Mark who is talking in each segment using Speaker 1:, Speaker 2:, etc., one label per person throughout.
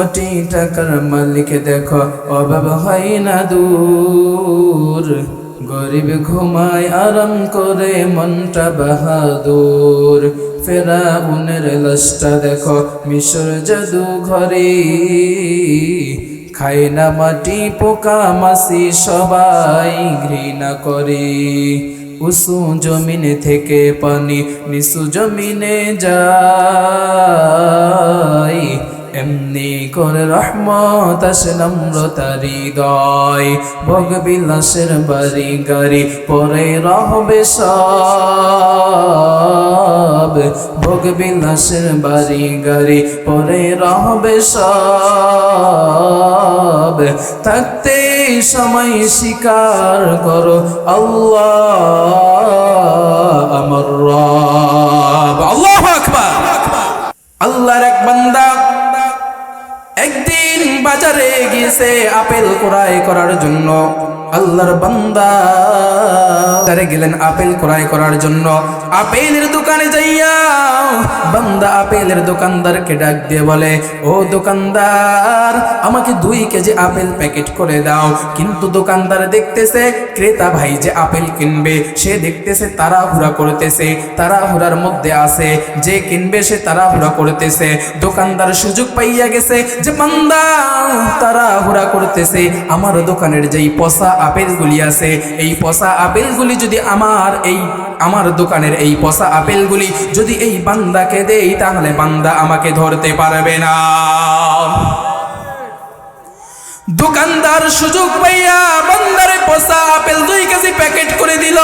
Speaker 1: কোটি টাকার মালিক দেখো, অভাব হয় না দূর। গরিব ঘুমায় আরাম করে, মনটা বাহাদুর। ফেরাউনের লাশটা দেখো, মিশর জাদু ঘরে। খায় না মাটি, পোকা মাসি সবাই ঘৃণা করে। উসু জমিনে থেকে পানি নিচু জমিনে যায়। এমনি করে রহমত আসে নম্রতার হৃদয়। ভোগ বিলাসের বাড়ি গাড়ি পরে রহবে সব। ভোগ বিলাসের বাড়ি গাড়ি পরে রহবে সব। থাকতে সময় স্বীকার করো, আল্লাহ আমার রব। আল্লাহ আকবার। আল্লাহর এক বান্দা একদিন বাজারে গিয়েছে আপেল ক্রয় করার জন্য। আল্লাহর বান্দা। তারে গেলেন আপেল ক্রয় করার জন্য। আপেলের দোকানে যাইয়া বান্দা আপেলের দোকানদারকে ডাক দিয়ে বলে, ও দোকানদার, আমাকে দুই কেজি আপেল প্যাকেট করে দাও। কিন্তু দোকানদার দেখতেছে, ক্রেতা ভাই যে আপেল কিনবে, সে দেখতেছে তাড়াহুড়া করতেছে, তাড়াহুড়ার মধ্যে আছে। যে কিনবে, সে তাড়াহুড়া করতেছে। দোকানদার সুযোগ পাইয়া গেছে যে, বান্দা, তাড়াহুড়া করতেছে। আমার দোকানের যেই পচা আপেলগুলি আছে, এই পচা আপেলগুলি যদি আমার এই, আমার দোকানের এই পচা আপেলগুলি যদি এই বান্দাকে দেই, তাহলে বান্দা আমাকে ধরতে পারবে না। দোকানদার সুযোগ পাইয়া বান্দারে পচা আপেল দুই কেজি প্যাকেট করে দিল।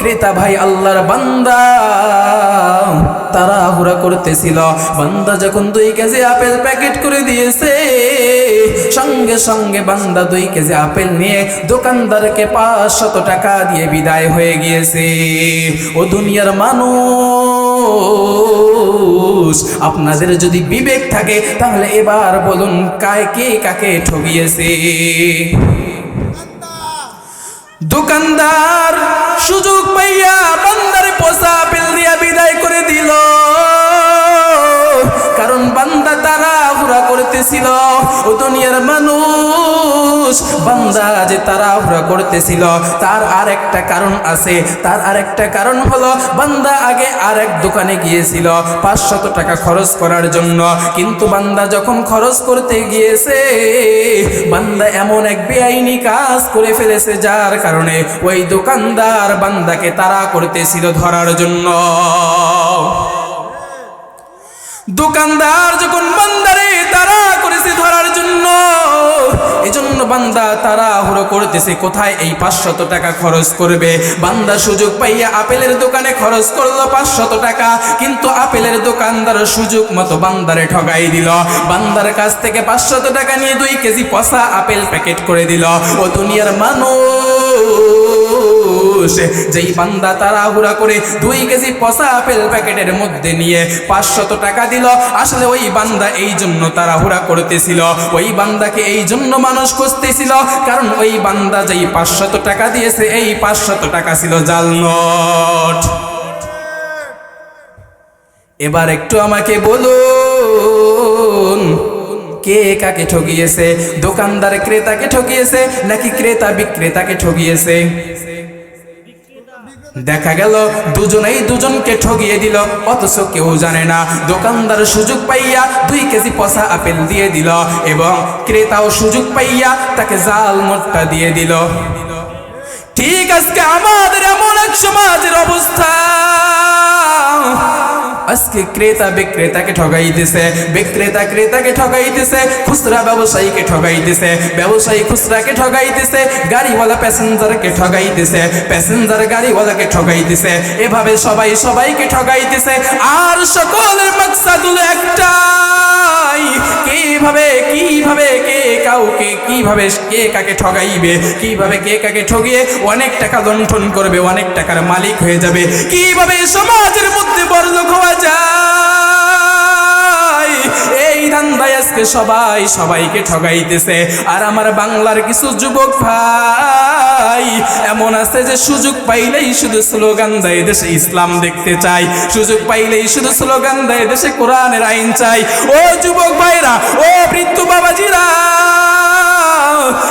Speaker 1: ক্রেতা ভাই, আল্লাহর বান্দা তারা তাড়াহুড়া করতেছিল। বান্দা যখন দুই কেজি আপেল প্যাকেট করে দিয়েছে সঙ্গে সঙ্গে বান্দা দুই কেজি আপেল নিয়ে দোকানদারকে পাঁচশত টাকা দিয়ে বিদায় হয়ে গিয়েছে। ও দুনিয়ার মানুষ, আপনাদের যদি বিবেক থাকে, তাহলে এবার বলুন কায় কে কাকে ঠকিয়েছে দোকানদার সুযোগ পাইয়া বান্দারে পোষা আপেল দিয়া বিদায় করে দিল। তারা হুরা করতেছিল। ও দুনিয়ার মানুষ, বান্দা যে তারা হুরা করতেছিল, তার আর একটা কারণ আছে। তার আর একটা কারণ হলো, বান্দা আগে আর এক দোকানে গিয়েছিল, পাঁচশত টাকা খরচ করার জন্য। কিন্তু বান্দা যখন খরচ করতে গিয়েছে, বান্দা এমন এক বেআইনি কাজ করে ফেলেছে, যার কারণে ওই দোকানদার বান্দাকে তারা করতেছিল ধরার জন্য। দোকানদার যখন বান্দারে তারা করেছে ধরার জন্য। এজন্য বান্দা তারা হুড়ো করতেছে, কোথায় এই পাঁচশত টাকা খরচ করবে? বান্দা সুযোগ পাইয়া আপেলের দোকানে খরচ করল পাঁচশত টাকা, কিন্তু আপেলের দোকানদার সুযোগ মতো বান্দারে ঠগাই দিল। বান্দার কাছ থেকে পাঁচশত টাকা নিয়ে দুই কেজি পচা আপেল প্যাকেট করে দিল। ও দুনিয়ার মানুষ! যেই বান্দা তাড়াহুড়া করে দুই কেজি পচা আপেল প্যাকেটের মধ্যে নিয়ে পাঁচশত টাকা দিল, আসলে ওই বান্দা এই জন্য তাড়াহুড়া করতেছিল। ওই বান্দাকে এই জন্য মানুষ খুঁজতেছিল, কারণ ওই বান্দা যেই পাঁচশত টাকা দিয়েছে, এই পাঁচশত টাকা ছিল জাল নোট। এবার একটু আমাকে বলুন, কে কাকে ঠকিয়েছে দোকানদার ক্রেতাকে ঠকিয়েছে নাকি ক্রেতা বিক্রেতাকে ঠকিয়েছে দেখা গেল, দুজনেই দুজনকে ঠগিয়ে দিল। অথচ কেউ জানে না, দোকানদার সুযোগ পাইয়া দুই কেজি পচা আপেল দিয়ে দিল এবং ক্রেতাও সুযোগ পাইয়া তাকে জাল নোটটা দিয়ে দিল। ঠিক আজকে আমাদের এমন এক সমাজের অবস্থা। আজকে ক্রেতা বিক্রেতাকে ঠগাইতেছে, বিক্রেতা ক্রেতাকে ঠগাইতেছে, খুচরা ব্যবসায়ীকে ঠগাইতেছে, ব্যবসায়ী খুচরাকে ঠগাইতেছে, গাড়িওয়ালা প্যাসেঞ্জারকে ঠগাইতেছে, প্যাসেঞ্জার গাড়িওয়ালাকে ঠগাইতেছে, এভাবে সবাই সবাইকে ঠগাইতেছে, আর সকলের মাকসাদুল একটাই। কীভাবে কীভাবে কে কাউকে, কীভাবে কে কাকে ঠগাইবে, কীভাবে কে কাকে ঠগিয়ে অনেক টাকা লণ্ঠন করবে, অনেক টাকার মালিক হয়ে যাবে, কীভাবে সমাজের মধ্যে বড়লোক হওয়া যায় এই ধান্দায় আজকে সবাই সবাইকে ঠগাইতেছে। আর আমার বাংলার কিছু যুবক ভাই, এমন আছে যে সুযোগ পাইলেই শুধু স্লোগান দেয় দেশে ইসলাম দেখতে চাই। সুযোগ পাইলেই শুধু স্লোগান দেয় দেশে কোরআনের আইন চাই। ও যুবক ভাইরা, ও বৃদ্ধ বাবাজিরা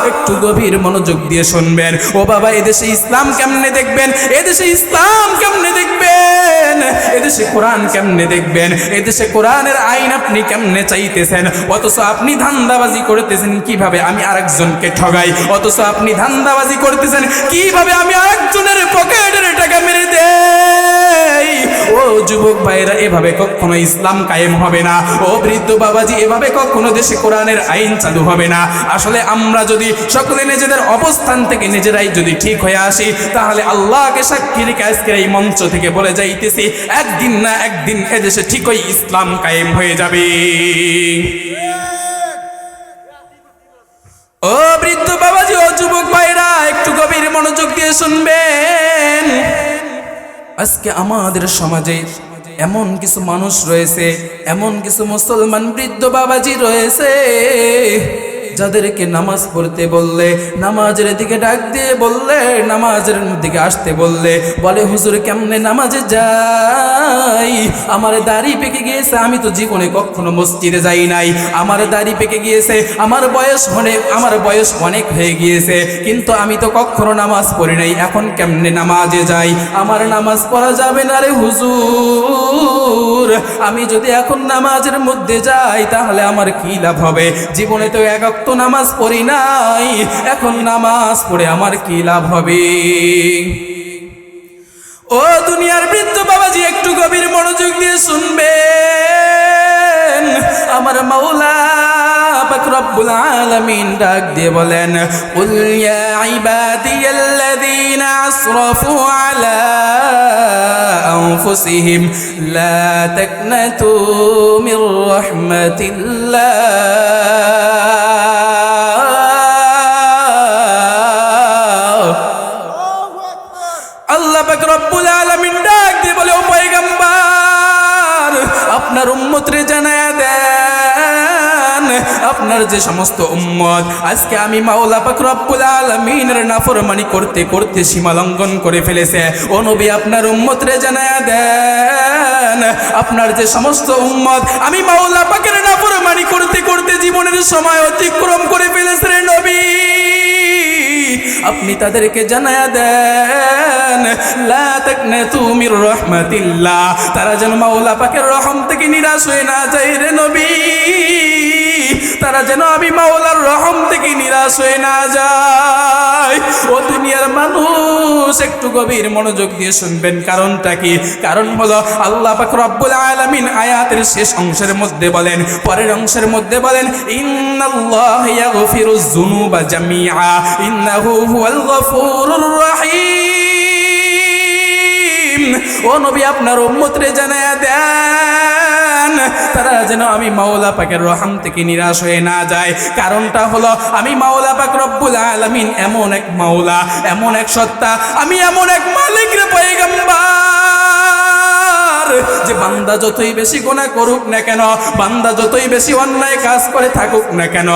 Speaker 1: একটু গভীর মনোযোগ দিয়ে শুনবেন। ও বাবা, এদেশে ইসলাম কেমনে দেখবেন? এদেশে ইসলাম কেমনে দেখবেন? এদেশে কোরআন কেমনে দেখবেন? এদেশে কোরআনের আইন আপনি কেমনে চাইতেছেন? অথচ আপনি ধান্দাবাজি করতেছেন, কীভাবে আমি আরেকজনকে ঠগাই? অথচ আপনি ধান্দাবাজি করতেছেন, কীভাবে আমি আরেকজনের পকেটের টাকা মেরে দেই? ও যুবক ভাইরা এভাবে কখনো ইসলাম কায়েম হবে না। ও বৃদ্ধ বাবাজি, এভাবে কখনো দেশে কোরআনের আইন চালু হবে না। আসলে আমরা যদি সকলে নিজেদের অবস্থান থেকে নিজেরাই যদি ঠিক হয়ে আসি, তাহলে আল্লাহকে সাক্ষী রেখে আজকের এই মঞ্চ থেকে বলে যাইতেছি, একদিন না একদিন এদেশে ঠিকই ইসলাম কায়েম হয়ে যাবে। ও বৃদ্ধ বাবাজি, ও যুবক ভাইরা, একটু গভীর মনোযোগ দিয়ে শুনবেন। আজকে আমাদের সমাজে এমন কিছু মানুষ রয়েছে, এমন কিছু মুসলমান বৃদ্ধ বাবাজি রয়েছে যাদেরকে নামাজ পড়তে বললে, নামাজের দিকে ডাক দিয়ে বললে, নামাজের দিকে আসতে বললে, বলে, হুজুর, কেমনে নামাজে যাই? আমার দাড়ি পেকে গিয়েছে, আমি তো জীবনে কখনো মসজিদে যাই নাই। আমার দাড়ি পেকে গিয়েছে, আমার বয়স অনেক আমার বয়স অনেক হয়ে গিয়েছে, কিন্তু আমি তো কখনো নামাজ পড়ি নাই, এখন কেমনে নামাজে যাই? আমার নামাজ পড়া যাবে না রে হুজুর। আমি যদি এখন নামাজের মধ্যে যাই, তাহলে আমার কি লাভ হবে? জীবনে তো এক অক্ত নামাজ পড়ি নাই, এখন নামাজ পড়ে আমার কি লাভ হবে? ও দুনিয়ার বৃদ্ধ বাবাজি, একটু গভীর মনোযোগ দিয়ে শুনবেন। আমার মাওলা রব্বুল আলামিন ডাক দিয়ে বলেন কুল ইয়া ইবাদিয়াল্লাযীনা আসরাফু আলা আনফুসিহিম, লা তাকনাতু মির রাহমাতিল্লাহ। উম্মতরে জানায়া দেন, আপনার যে সমস্ত উম্মত, আজকে আমি মাওলা পাক রব্বুল আলামিনের নাফরমানি করতে করতে সীমা লঙ্ঘন করে ফেলেছে। ও নবী, আপনার উম্মতরে জানায়া দেন, আপনার যে সমস্ত উম্মত, আমি মাওলা পাকের নাফরমানি করতে করতে জীবনের সময় অতিক্রম করে ফেলেছে রে নবী। আপনি তাদেরকে জানায়া দেন, লা তুমির রহমাতিল্লাহ। তারা যেন মাওলা পাকের রহম থেকে নিরাশ হয়ে না যায় রে নবী। তারা যেন আমি মাওলার রহম থেকে নিরাশ হয়ে না যায়। ও দুনিয়ার মানুষ, একটু গভীর মনোযোগ দিয়ে শুনবেন কারণটা কি? কারণ হলো আল্লাহ পাক রব্বুল আলামিন আয়াতের শেষ অংশের মধ্যে বলেন, পরের অংশের মধ্যে বলেন, ইন্নাল্লাহ ইয়াগফিরুজ যুনুবা জামিআ, ইন্নাহু হুয়াল গফুরুর রাহিম। ও নবী, আপনার উম্মতরে জানায়া দেন তারা যেন আমি মাওলা পাকের রহম থেকে নিরাশ হয়ে না যায়। কারণটা হলো, আমি মাওলা পাক রব্বুল আলামিন এমন এক মাওলা, এমন এক সত্তা, আমি এমন এক মালিক রে পয়গম্বর। যে বান্দা যতই বেশি গোনা করুক না কেন, বান্দা যতই বেশি অন্যায় কাজ করে থাকুক না কেন,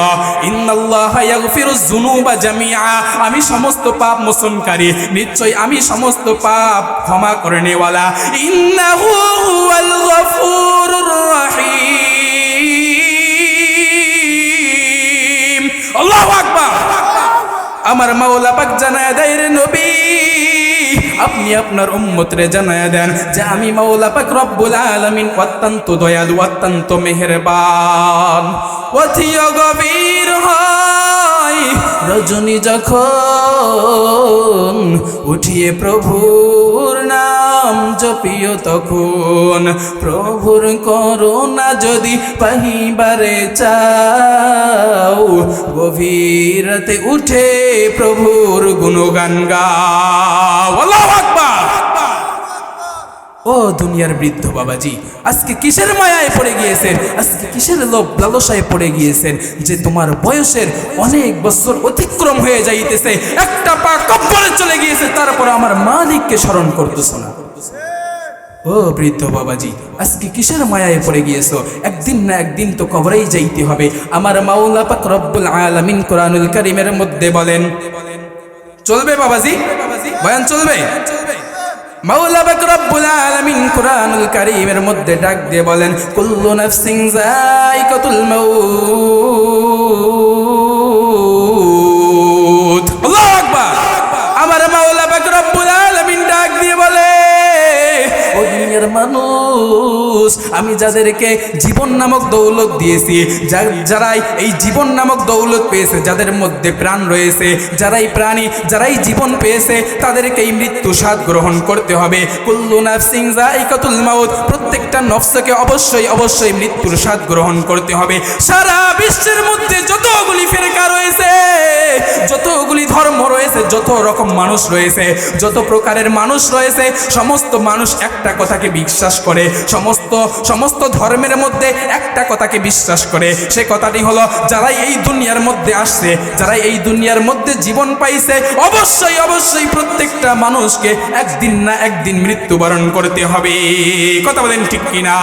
Speaker 1: ইন্নাল্লাহ ইয়াগফিরুজ যুনুবা জামিআ। আমি সমস্ত পাপ মোচনকারী নিশ্চয় আমি সমস্ত পাপ ক্ষমা করে নেওয়ালা। ইন্নাহু আমার মাওলা পাক জানায় দেয় রে নবী। আপনি আপনার উম্মতরে জানায় দেন যে আমি মাওলা পাক রব্বুল আলামিন অত্যন্ত দয়ালু, অত্যন্ত মেহেরবান। অথিয় গভীর হয়। রজনী যখন উঠিয়ে প্রভুর নাম জপিও তখন, প্রভুর করুণা যদি পাহিবারে চাও, গভীরতে উঠে প্রভুর গুণগান গাও। বলো আকবার! ও দুনিয়ার বৃদ্ধ বাবাজি, আজকে কিসের মায়ায় পড়ে গিয়েছেন? আজকে কিসের লোভ লালসায় পড়ে গিয়েছেন যে তোমার বয়সের অনেক বছর অতিক্রম হয়ে যাইতেছে? একটা পা কব্বরে চলে গিয়েছে, তারপর আমার মালিককে স্মরণ করতেছ না। ও বৃদ্ধ বাবাজি, আজকে কিসের মায়ায় পড়ে গিয়েছো? একদিন না একদিন তো কবরেই যাইতে হবে। আমার মাওলা পাক রব্বুল আলামিন কোরআনুল কারীমের মধ্যে বলেন, চলবে বাবাজি? বয়ান চলবে? মাওলা পাক রব্বুল আলামিন কোরআনুল কারীমের মধ্যে ডাক দিয়ে বলেন কুল্লু নাফসিন যায়িকাতুল মাউত। দুনিয়ার মানুষ। আমি যাদেরকে জীবন নামক দৌলত দিয়েছি যারাই এই জীবন নামক দৌলত পেয়েছে, যাদের মধ্যে প্রাণ রয়েছে, যারাই প্রাণী, যারাই জীবন পেয়েছে তাদেরকে এই মৃত্যু স্বাদ গ্রহণ করতে হবে। কুল্লু নাফসিং যায়িকাতুল মাউত, প্রত্যেকটা নফসকে অবশ্যই অবশ্যই মৃত্যুর স্বাদ গ্রহণ করতে হবে। সারা বিশ্বের মধ্যে যতগুলি ফেরকা রয়েছে যতগুলি ধর্ম রয়েছে, যত রকম মানুষ রয়েছে, যত প্রকারের মানুষ রয়েছে, সমস্ত মানুষ একটা কথাকে বিশ্বাস করে, সমস্ত সমস্ত ধর্মের মধ্যে একটা কথাকে বিশ্বাস করে। সে কথাটি হলো যারা এই দুনিয়ার মধ্যে আসছে যারা এই দুনিয়ার মধ্যে জীবন পাইছে, অবশ্যই অবশ্যই প্রত্যেকটা মানুষকে একদিন না একদিন মৃত্যুবরণ করতে হবে। কথা বলেন ঠিক কিনা?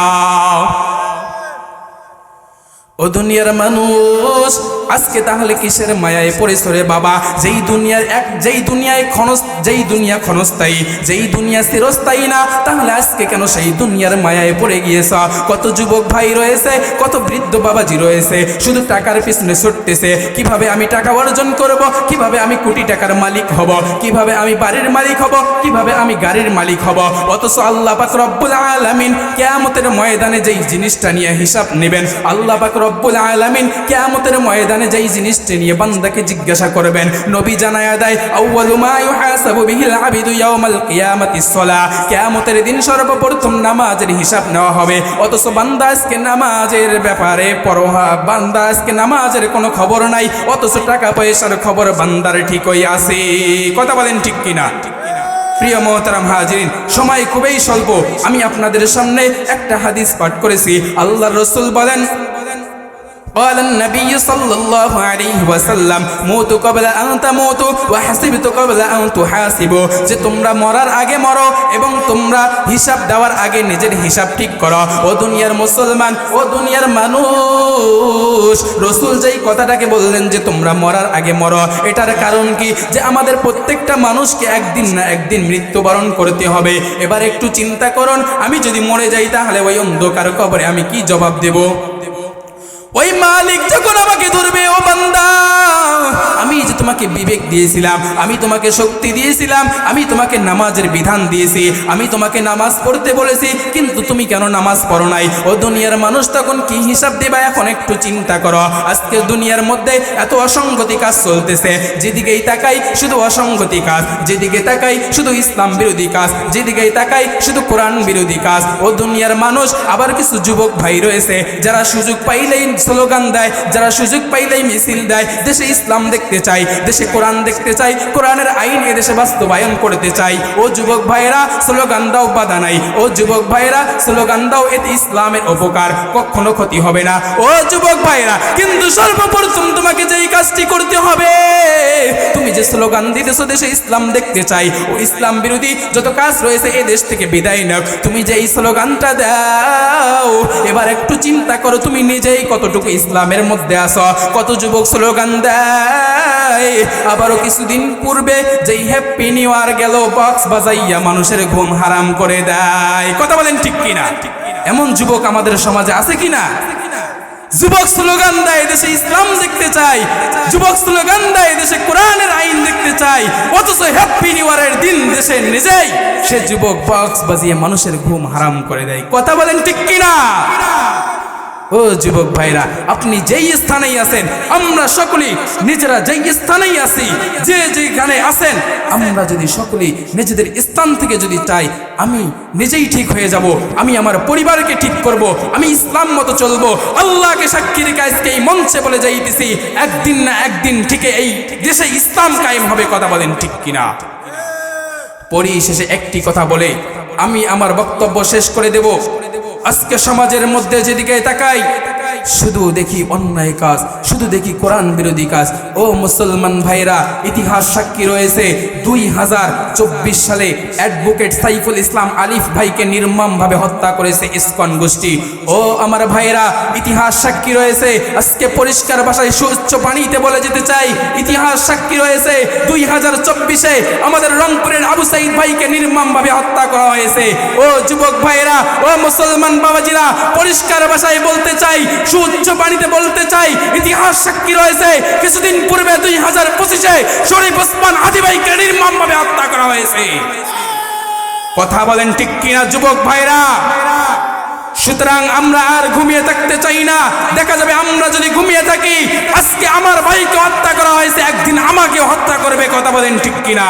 Speaker 1: ও দুনিয়ার মানুষ আজকে তাহলে কিসের মায়ায় পড়েছ রে বাবা? যেই দুনিয়ার এক, যেই দুনিয়ায় ক্ষণস যেই দুনিয়া ক্ষণস্থায়ী, যেই দুনিয়া চিরস্থায়ী না, তাহলে আজকে কেন সেই দুনিয়ার মায়ায় পড়ে গিয়েছ? কত যুবক ভাই রয়েছে, কত বৃদ্ধ বাবাজি রয়েছে, শুধু টাকার পিছনে ছুটতেছে। কীভাবে আমি টাকা অর্জন করব? কীভাবে আমি কোটি টাকার মালিক হব? কীভাবে আমি বাড়ির মালিক হব? কীভাবে আমি গাড়ির মালিক হব? অথচ আল্লাহ পাক রব্বুল আলামিন কিয়ামতের ময়দানে যেই জিনিসটা নিয়ে হিসাব নেবেন, আল্লাহ পাক রব্বুল আলামিন কিয়ামতের ময়দানে যেই জিনিসটা নিয়ে বান্দাকে জিজ্ঞাসা করবেন, নবী জানায়া দেয়, আউয়ালু মা ইউহাসাবু বিহিল আবিদু ইয়াউমাল কিয়ামাতিস সালাহ কিয়ামতের দিন সর্বপ্রথম নামাজের হিসাব নেওয়া হবে। অথচ বান্দা আজকে নামাজের ব্যাপারে পরোহা বান্দা আজকে নামাজের কোনো খবর নাই, অথচ টাকা পয়সার খবর বান্দার ঠিকই আছে। কথা বলেন ঠিক কিনা? প্রিয় মোহতারাম হাজিরিন, সময় খুবই স্বল্প। আমি আপনাদের সামনে একটা হাদিস পাঠ করেছি। আল্লাহ রসুল বলেন قال النبي صلى الله عليه وسلم موتوا قبل أن تموتوا وحسبتوا قبل أن تحاسبوا যে তোমরা মরার আগে মরো এবং তোমরা হিসাব দেওয়ার আগে নিজের হিসাব ঠিক করো ও দুনিয়ার মুসলমান ও দুনিয়ার মানুষ রসুল যেই কথাটাকে বললেন যে তোমরা মরার আগে মরো এটার কারণ কি যে আমাদের প্রত্যেকটা মানুষকে একদিন না একদিন মৃত্যুবরণ করতে হবে এবার একটু চিন্তা করুন আমি যদি মরে যাই তাহলে ওই অন্ধকার কবরে আমি কি জবাব দেব ওই মালিক যখন আমাকে ধরবে, ও বান্দা, আমি যে তোমাকে বিবেক দিয়েছিলাম, আমি তোমাকে শক্তি দিয়েছিলাম, আমি তোমাকে নামাজের বিধান দিয়েছি, আমি তোমাকে নামাজ পড়তে বলেছি, কিন্তু তুমি কেন নামাজ পড়ো নাই? ও দুনিয়ার মানুষ তখন কি হিসাব দেবা? এখন একটু চিন্তা করো। আজকে দুনিয়ার মধ্যে এত অসঙ্গতি কাজ চলতেছে, যেদিকেই তাকাই শুধু অসঙ্গতি কাজ, যেদিকে তাকাই শুধু ইসলাম বিরোধী কাজ, যেদিকেই তাকাই শুধু কোরআন বিরোধী কাজ। ও দুনিয়ার মানুষ আবার কিছু যুবক ভাই রয়েছে, যারা সুযোগ পাইলেই স্লোগান দেয়, যারা সুযোগ পাইলেই মিছিল দেয়। দেশে ইসলাম দেখতে চাই, দেশে কোরআন দেখতে চাই, কোরআনের আইন এদেশে বাস্তবায়ন করতে চাই। ও যুবক ভাইয়েরা, স্লোগান দাও বাধা নাই। ও যুবক ভাইয়েরা, স্লোগান দাও, এতে ইসলামের উপকার কখনো ক্ষতি হবে না। ও যুবক ভাইয়েরা, কিন্তু সর্বপ্রথম তোমাকে যেই কাজটি করতে হবে, তুমি যে স্লোগান দিতেছো দেশে ইসলাম দেখতে চাই। ও ইসলাম বিরোধী যত কাজ রয়েছে এ দেশ থেকে বিদায় নাও। তুমি যে এই স্লোগানটা দাও, এবার একটু চিন্তা করো, তুমি নিজেই কতটুকু ইসলামের মধ্যে আসো কত যুবক স্লোগান দেয়? আবারও কিছুদিন পূর্বে যেই হ্যাপি নিউ ইয়ার গেল বক্স বাজাইয়া মানুষের ঘুম হারাম করে দেয়। কথা বলেন ঠিক কিনা? এমন যুবক আমাদের সমাজে আছে কিনা? যুবক স্লোগান দেয়, দেশে ইসলাম দেখতে চাই। যুবক স্লোগান দেয়, দেশে কোরআনের আইন দেখতে চাই। অথচ হ্যাপি নিউ ইয়ারের দিন দেশে নিজেই সে যুবক বক্স বাজিয়ে মানুষের ঘুম হারাম করে দেয়। কথা বলেন ঠিক কিনা? ও যুবক ভাইরা, আপনি যেই স্থানেই আছেন, আমরা সকলেই নিজেরা যেই স্থানেই আছি, যে যেখানে আছেন, আমরা যদি সকলেই নিজেদের স্থান থেকে যদি চাই, আমি নিজেই ঠিক হয়ে যাব, আমি আমার পরিবারকে ঠিক করব, আমি ইসলাম মতো চলবো, আল্লাহকে সাক্ষী রেখে আজকে এই মঞ্চে বলে যাইতেছি একদিন না একদিন ঠিক এই দেশে ইসলাম কায়েম হবে কথা বলেন ঠিক কিনা? পরিশেষে একটি কথা বলে, আমি আমার বক্তব্য শেষ করে দেব। আজকে সমাজের মধ্যে যেদিকে তাকাই শুধু দেখি অন্যায় কাজ, শুধু দেখি কোরআন বিরোধী কাজ। ও মুসলমান ভাইরা ইতিহাস সাক্ষী রয়েছে, দুই হাজার চব্বিশ সালে অ্যাডভোকেট সাইফুল ইসলাম আলিফ ভাইকে নির্মমভাবে হত্যা করেছে ইসকন গোষ্ঠী। ও আমার ভাইরা ইতিহাস সাক্ষী রয়েছে, আজকে পরিষ্কার ভাষায় সুচ্চ পানিতে বলে যেতে চাই, ইতিহাস সাক্ষী রয়েছে, দুই হাজার চব্বিশে আমাদের রংপুরের আবু সাইদ ভাইকে নির্মমভাবে হত্যা করা হয়েছে। ও যুবক ভাইরা ও মুসলমান বাবাজিরা, পরিষ্কার ভাষায় বলতে চাই সুচ্চ পানিতে বলতে চাই, ইতিহাস সাক্ষী রয়েছে। কিছুদিন পূর্বে দুই হাজার পঁচিশে শরীফ ওসমান আদি ভাইকে নির্মমভাবে হত্যা করা হয়েছে। কথা বলেন ঠিক কিনা, যুবক ভাইরা? সুতরাং আমরা আর ঘুমিয়ে থাকতে চাই না। দেখা যাবে আমরা যদি ঘুমিয়ে থাকি, আজকে আমার ভাইকে হত্যা করা হয়েছে, একদিন আমাকে হত্যা করবে, কথা বলেন ঠিক কিনা?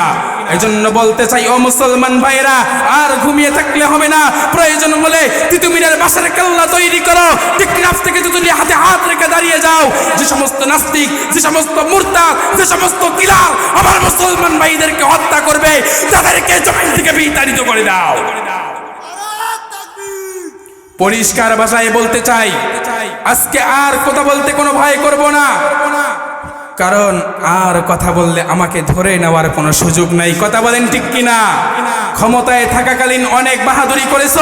Speaker 1: এজন্য বলতে চাই, ও মুসলমান ভাইরা আর ঘুমিয়ে থাকলে হবে না। প্রয়োজন হলে তিতুমিরের বাসার কেল্লা তৈরি করো। টিকনাফ থেকে তিতুলি হাতে হাত রেখে দাঁড়িয়ে যাও। যে সমস্ত নাস্তিক, যে সমস্ত মূর্তা যে সমস্ত কিলার আমার মুসলমান ভাইদেরকে হত্যা করবে। তাদেরকে জমিন থেকে বিতাড়িত করে দাও। পরিষ্কার ভাষায় বলতে চাই, আজকে আর কথা বলতে কোনো ভয় করব না। কারণ আর কথা বললে আমাকে ধরে নেওয়ার কোনো সুযোগ নাই। কথা বলেন ঠিক কিনা? ক্ষমতায় থাকাকালীন অনেক বাহাদুরি করেছ।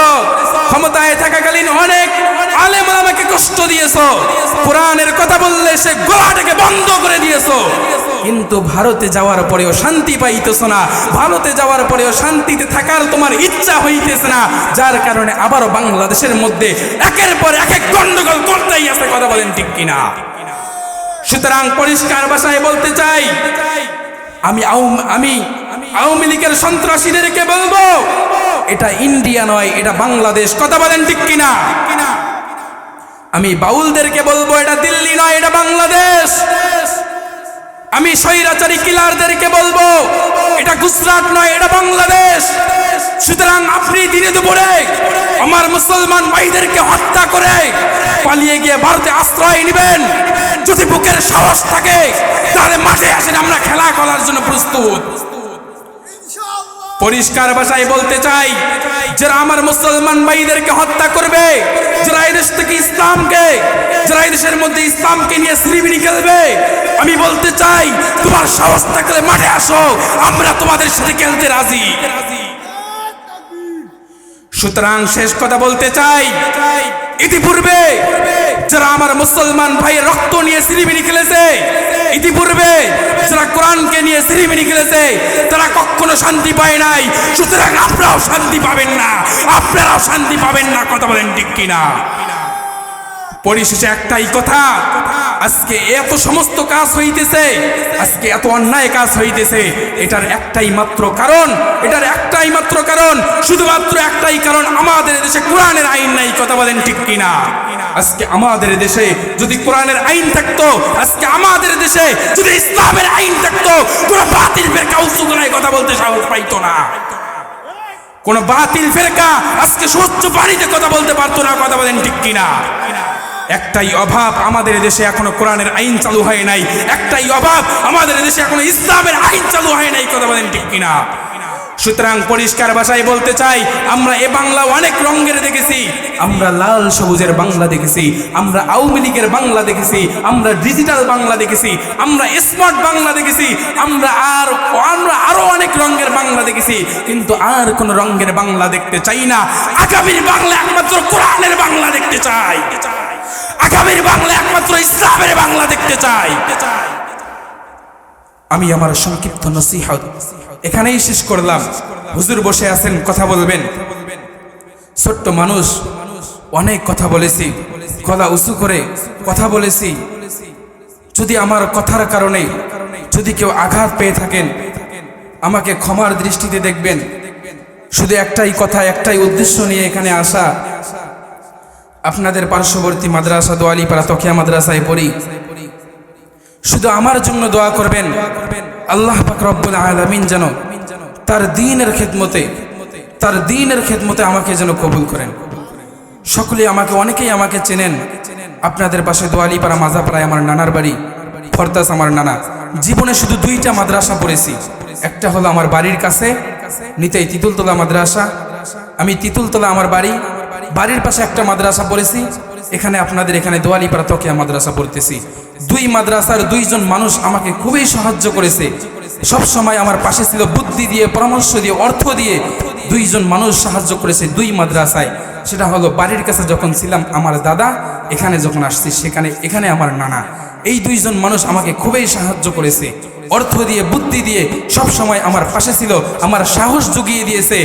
Speaker 1: ক্ষমতায় থাকাকালীন অনেক আলেম আমাকে কষ্ট দিয়েছ। কোরআনের কথা বললে সে গলাটাকে বন্ধ করে দিয়েছ। কিন্তু ভারতে যাওয়ার পরেও শান্তি পাইতেছ না। ভারতে যাওয়ার পরেও শান্তিতে থাকার তোমার ইচ্ছা হইতেছে না। যার কারণে আবারও বাংলাদেশের মধ্যে একের পর এক এক গন্ডগোল করতেই আছে। কথা বলেন ঠিক কিনা? সুতরাং পরিষ্কার ভাষায় বলতে চাই, আমি আমি আওয়ামী লীগের সন্ত্রাসীদেরকে বলব, এটা ইন্ডিয়া নয়, এটা বাংলাদেশ, কথা বলেন ঠিক কিনা? আমি বাউলদেরকে বলব, এটা দিল্লি নয়, এটা বাংলাদেশ। আমি স্বৈরাচারী কিলারদেরকে বলব, এটা গুজরাট নয়, এটা বাংলাদেশ। সুতরাং আপনি দিনে দুপুরে আমার মুসলমান ভাইদেরকে হত্যা করে পালিয়ে গিয়ে ভারতে আশ্রয় নেবেন। যদি বুকের সাহস থাকে, তাহলে মাঠে আসেন, আমরা খেলা করার জন্য প্রস্তুত। পরিষ্কার ভাষায় বলতে চাই, যারা আমার মুসলমান ভাইদেরকে হত্যা করবে, যারা এই দেশ থেকে ইসলামকে, যারা এই দেশের মধ্যে ইসলামকে নিয়ে শ্রীবিনি খেলবে, আমি বলতে চাই, তোমার সাহস থাকলে মাঠে আসো, আমরা তোমাদের সাথে খেলতে রাজি। সুতরাং শেষ কথা বলতে চাই। ইতিপূর্বে যারা আমার মুসলমান ভাইয়ের রক্ত নিয়ে শ্রীমিনি খেলেছে, ইতিপূর্বে যারা কোরআনকে নিয়ে শ্রীমিনি খেলেছে, তারা কখনো শান্তি পায় নাই। সুতরাং আপনারাও শান্তি পাবেন না। আপনারাও শান্তি পাবেন না। কথা বলেন ঠিক কিনা? পরিশেষে একটাই কথা, আজকে এত সমস্ত কাজ হইতেছে, আজকে এত অন্যায় কাজ হইতেছে, এটার একটাই মাত্র কারণ, এটার একটাই মাত্র কারণ, শুধুমাত্র একটাই কারণ আমাদের দেশে কোরআনের আইন নাই, কথা বলেন ঠিক কিনা? আজকে আমাদের দেশে যদি কোরআনের আইন থাকতো, আজকে আমাদের দেশে যদি ইসলামের আইন থাকতো, কোন বাতিল বের কাউসুগলায় কথা বলতে সাহস পাইতো না। কোন বাতিল ফেরকা আজকে সহ্য পানিতে কথা বলতে পারতো না, কথা বলেন ঠিক কিনা? একটাই অভাব আমাদের দেশে এখনও কোরআনের আইন চালু হয় নাই। একটাই অভাব আমাদের দেশে এখনও ইসলামের আইন চালু হয় নাই, কথা বলেন ঠিক কিনা? সুতরাং পরিষ্কার ভাষায় বলতে চাই, আমরা এ বাংলা অনেক রঙের দেখেছি, আমরা লাল সবুজের বাংলা দেখেছি, আমরা আওয়ামী লীগের বাংলা দেখেছি, আমরা ডিজিটাল বাংলা দেখেছি, আমরা স্মার্ট বাংলা দেখেছি, আমরা আর, আমরা আরও অনেক রঙের বাংলা দেখেছি, কিন্তু আর কোন রঙের বাংলা দেখতে চাই না। আগামীর বাংলা একমাত্র কোরআনের বাংলা দেখতে চাই। আগামীর বাংলা একমাত্র ইসলামের বাংলা দেখতে চাই। আমি আমার সংক্ষিপ্ত নসিহত এখানেই শেষ করলাম। হুজুর বসে আছেন, কথা বলবেন। ছোট্ট মানুষ, অনেক কথা বলেছি। গলা উঁচু করে কথা বলেছি। যদি আমার কথার কারণে যদি কেউ আঘাত পেয়ে থাকেন, আমাকে ক্ষমার দৃষ্টিতে দেখবেন। শুধু একটাই কথা, একটাই উদ্দেশ্য নিয়ে এখানে আসা। আপনাদের পার্শ্ববর্তী মাদ্রাসা দোয়ালিপাড়া তকিয়া মাদ্রাসায় পড়ি। শুধু আমার জন্য দোয়া করবেন, আল্লাহ রব্বুল আলামিন যেন তার দিনের খেদমতে, তার দিনের খেদমতে আমাকে যেন কবুল করেন। সকলে আমাকে, অনেকেই আমাকে চেনেন। আপনাদের পাশে দোয়ালিপাড়া মাজাপাড়ায় আমার নানার বাড়ি, ফরতাস আমার নানা। জীবনে শুধু দুইটা মাদ্রাসা পড়েছি। একটা হলো আমার বাড়ির কাছে, নিতেই তিতুলতলা মাদ্রাসা। আমি তিতুলতলা আমার বাড়ি বাড়ির পাশে একটা মাদ্রাসা পড়েছি, এখানে আপনাদের এখানে দোয়ালিপাড়া তকিয়া মাদ্রাসা পড়তেছি। দুই মাদ্রাসার দুইজন মানুষ আমাকে খুবই সাহায্য করেছে। সব সময় আমার পাশে ছিল বুদ্ধি দিয়ে, পরামর্শ দিয়ে, অর্থ দিয়ে দুইজন মানুষ সাহায্য করেছে দুই মাদ্রাসায়। সেটা হলো বাড়ির কাছে যখন ছিলাম আমার দাদা, এখানে যখন আসছি সেখানে, এখানে আমার নানা। এই দুইজন মানুষ আমাকে খুবই সাহায্য করেছে। অর্থ দিয়ে, বুদ্ধি দিয়ে সব সময় আমার পাশে ছিল, আমার সাহস জুগিয়ে দিয়েছে।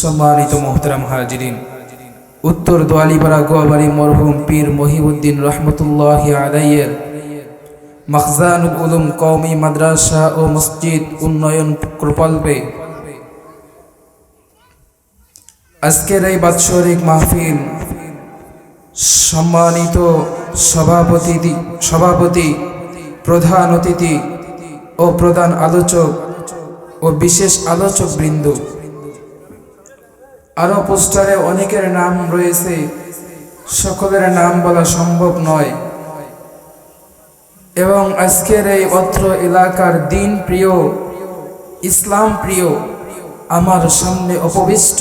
Speaker 1: সম্মানিত মোহতারাম হাজিরিন। উত্তর দোয়ালিপাড়া গোয়াবাড়ি মরহুম পীর মহিউদ্দিন রহমতুল্লাহ আদাইয়ের মখজানুল উলুম কৌমি মাদ্রাসা ও মসজিদ উন্নয়ন প্রকল্পে আজকের এই বাৎসরিক মাহফিল সম্মানিত সভাপতি সভাপতি, প্রধান অতিথি ও প্রধান আলোচক ও বিশেষ আলোচক বৃন্দ আরও পোস্টারে অনেকের নাম রয়েছে। সকলের নাম বলা সম্ভব নয়। এবং আজকের এই অত্র এলাকার দিন প্রিয়, ইসলাম প্রিয়, আমার সামনে অপবিষ্ট।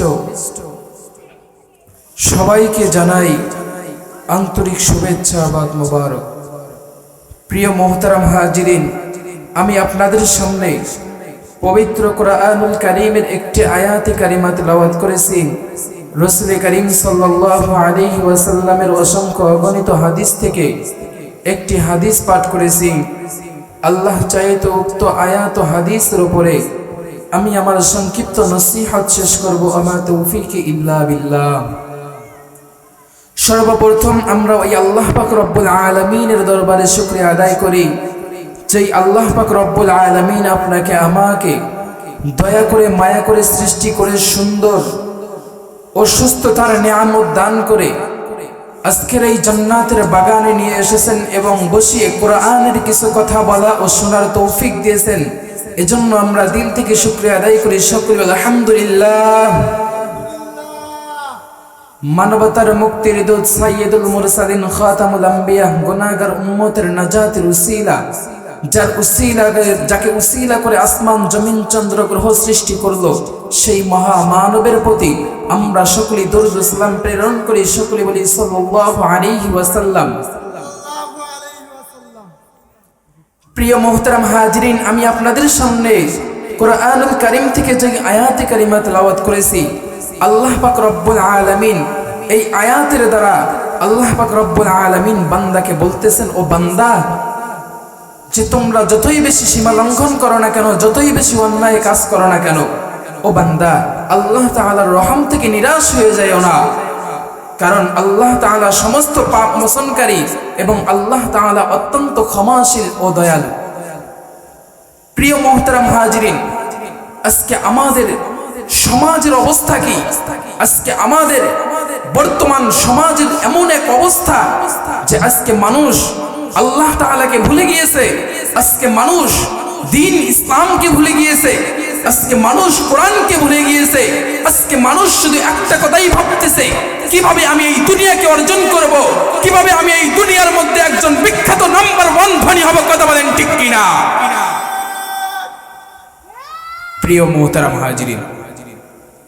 Speaker 1: সবাইকে জানাই আন্তরিক শুভেচ্ছা বাদ মোবারক। প্রিয় মোহতারাম হাজিরিন, আমি আপনাদের সামনে পবিত্র কোরআনুল কারিমের একটি আয়াতি কারিমা তেলাওয়াত করেছি। রসুল করিম সাল্লাল্লাহু আলাইহি ওয়াসাল্লামের অসংখ্য অগণিত হাদিস থেকে একটি হাদিস পাঠ করেছি। আল্লাহ চাইতো উক্ত আয়াত ও হাদিসের উপরে আমি আমার সংক্ষিপ্ত নসিহত শেষ করব আমার তৌফিক ইল্লা বিল্লাহ। সর্বপ্রথম আমরা ওই আল্লাহ পাক রব্বুল আলমিনের দরবারে শুক্রিয়া আদায় করি। যেই আল্লাহ পাক রব্বুল আলমিন আপনাকে আমাকে দয়া করে মায়া করে সৃষ্টি করে সুন্দর ও সুস্থতার নিয়ামত দান করে আজকের এই জান্নাতের বাগানে নিয়ে এসেছেন এবং বসিয়ে কোরআনের কিছু কথা বলা ও শোনার তৌফিক দিয়েছেন। এজন্য আমরা দিল থেকে শুক্রিয়া আদায় করি। সকলে আলহামদুলিল্লাহ। মানবতার মুক্তির দূত সাইয়্যিদুল মুরসালিন খাতামুল আম্বিয়া, গুনাহগার উম্মতের নাজাতের উসিলা। যার উসিলা যাকে উসিলা করে আসমান জমিন চন্দ্র গ্রহ সৃষ্টি করল, সেই মহা মানবের প্রতি আমরা সকলে দরুদ সালাম প্রেরণ করি। সকলে বলি ওয়াসাল্লাম। প্রিয় মোহতারাম হাজরিন, আমি আপনাদের সামনে কোরআনুল কারিম থেকে যে আয়াতে কারিমা তেলাওয়াত করেছি, আল্লাহ পাক রব্বুল আলামিন, এই আয়াতের দ্বারা আল্লাহ পাক রব্বুল আলামিন বান্দাকে বলতেছেন, ও বান্দা যে তোমরা যতই বেশি সীমা লঙ্ঘন করো না কেন, যতই বেশি অন্যায় কাজ করো না কেন, ও বান্দা, আল্লাহ তাআলার রহম থেকে নিরাশ হয়ে যায়ও না। কারণ আল্লাহ তাআলা সমস্ত পাপ মোচনকারী এবং আল্লাহ তাআলা অত্যন্ত ক্ষমাশীল ও দয়ালু। প্রিয় মোহতারাম হাজিরিন, আজকে আমাদের সমাজের অবস্থা কি? আজকে আমাদের বর্তমান সমাজের এমন এক অবস্থা যে আজকে মানুষ আল্লাহ তাআলাকে ভুলে গিয়েছে। আজকে মানুষ দিন ইসলামকে ভুলে গিয়েছে। আজকে মানুষ কোরআনকে ভুলে গিয়েছে। আজকে মানুষ শুধু একটা কথাই ভাবতেছে, কীভাবে আমি এই দুনিয়াকে অর্জন করব? কীভাবে আমি এই দুনিয়ার মধ্যে একজন বিখ্যাত নাম্বার ওয়ান ধনী হব কথা বলেন ঠিক কিনা? প্রিয় মোহতারাম হাজিরিন